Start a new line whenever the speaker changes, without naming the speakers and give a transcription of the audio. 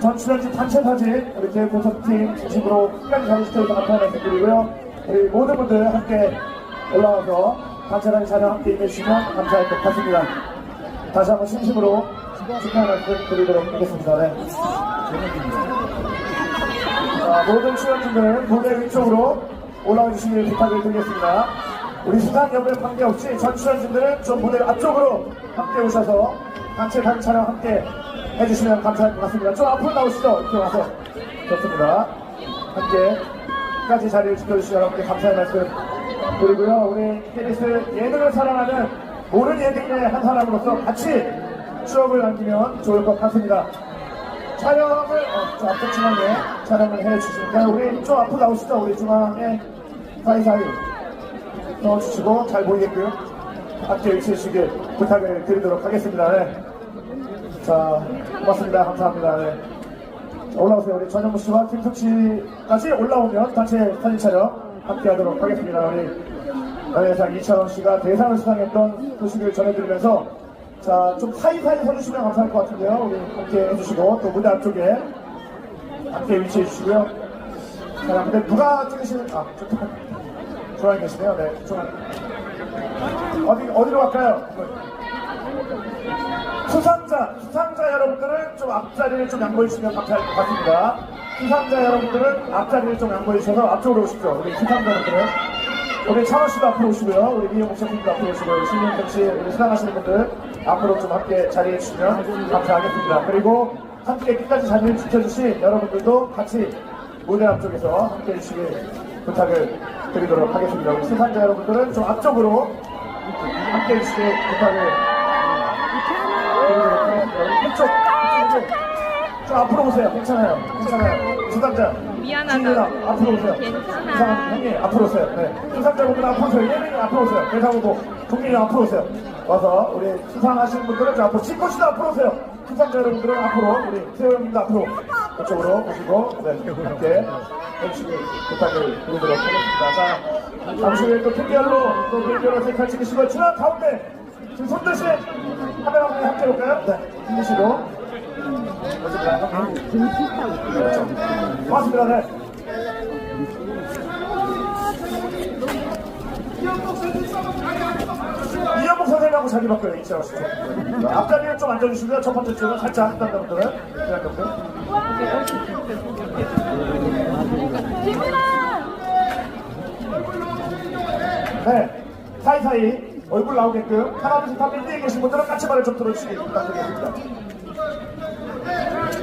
전 출연진 단체 사진 교육 콘서트팀 중심으로 끝까지 스테이지 앞에 말씀드리고요. 우리 모든 분들 함께 올라와서 단체 사진 촬영 함께 임해주시면 감사할 것 같습니다. 다시 한번 진심으로 축하 말씀 드리도록 하겠습니다. 네. 자, 모든 출연진들 무대 위쪽으로 올라와 주시길 부탁을 드리겠습니다. 우리 수상 여부에 관계없이 전 출연진들은 좀 무대 앞쪽으로 함께 오셔서 단체 촬영 함께 해주시면 감사할 것 같습니다. 좀 앞으로 나오시죠. 이렇게 와서. 좋습니다. 함께 끝까지 자리를 지켜주시면 여러분께 감사의 말씀 드리고요. 우리 KBS 예능을 사랑하는 모든 예능의 한 사람으로서 같이 추억을 남기면 좋을 것 같습니다. 촬영을 어, 저 앞쪽 중앙에 촬영을 해주시니까 우리 좀 앞으로 나오시죠 우리 중앙에 사이사이 넣어주시고 잘 보이게끔 함께 위치해 주시길 부탁을 드리도록 하겠습니다 네. 자 고맙습니다 감사합니다 네. 자, 올라오세요 우리 전현무 씨와 김숙 씨까지 올라오면 단체 사진 촬영 함께 하도록 하겠습니다 우리 연예상 이찬원 씨가 대상을 수상했던 소식을 전해드리면서 자, 좀 사이사이 서주시면 감사할 것 같은데요. 우리 함께 해주시고, 또 무대 앞쪽에 함께 위치해 주시고요. 자, 근데 누가 찍으시는, 아, 저쪽, 중앙에 계시네요. 네, 중앙. 어디, 어디로 갈까요? 수상자, 수상자 여러분들은 좀 앞자리를 좀 양보해 주시면 감사할 것 같습니다. 수상자 여러분들은 앞자리를 좀 양보해 주셔서 앞쪽으로 오십시오. 우리 수상자 여러분들은. 우리 창원 씨도 앞으로 오시고요. 우리 미용 목사님도 앞으로 오시고요. 우리 신윤경 씨, 우리 수상하시는 분들 앞으로 좀 함께 자리해 주시면 감사하겠습니다. 그리고 함께 끝까지 자리를 지켜주신 여러분들도 같이 무대 앞쪽에서 함께 해주시길 부탁을 드리도록 하겠습니다. 우리 수상자 여러분들은 좀 앞쪽으로 함께 해주시길 부탁을 드리도록 하겠습니다. 우리 이 쪽. 좀 앞으로 오세요. 괜찮아요. 괜찮아요. 수상자.
미안하다.
앞으로 오세요.
괜찮아.
형님 앞으로 오세요. 네. 수상자분들 앞으로 오세요. 예능이 앞으로 오세요. 대사보고 국민이 앞으로 오세요. 와서 우리 수상하시는 분들은 저 앞으로 지코씨도 앞으로 오세요. 수상자 여러분들은 앞으로 우리 세호 형님도 앞으로 이쪽으로 오시고 네, 함께 해주시길 부탁을 드리도록 하겠습니다. 자, 잠시 후에 또 특별로 또 별별로 색깔 찍으시고 중앙 가운데 지금 손 드신 고맙습니다. 네. 이현복 선생님하고 자리 바꿔요, 이치아 씨. 앞자리에 좀 앉아주시고요. 첫 번째 줄은 살짝 담당분들은. 네. 사이사이 얼굴 나오게끔 하나, 둘, 셋, 다 밀리에 계신 분들은 같이 말을 좀 들어주시기 부탁드리겠습니다.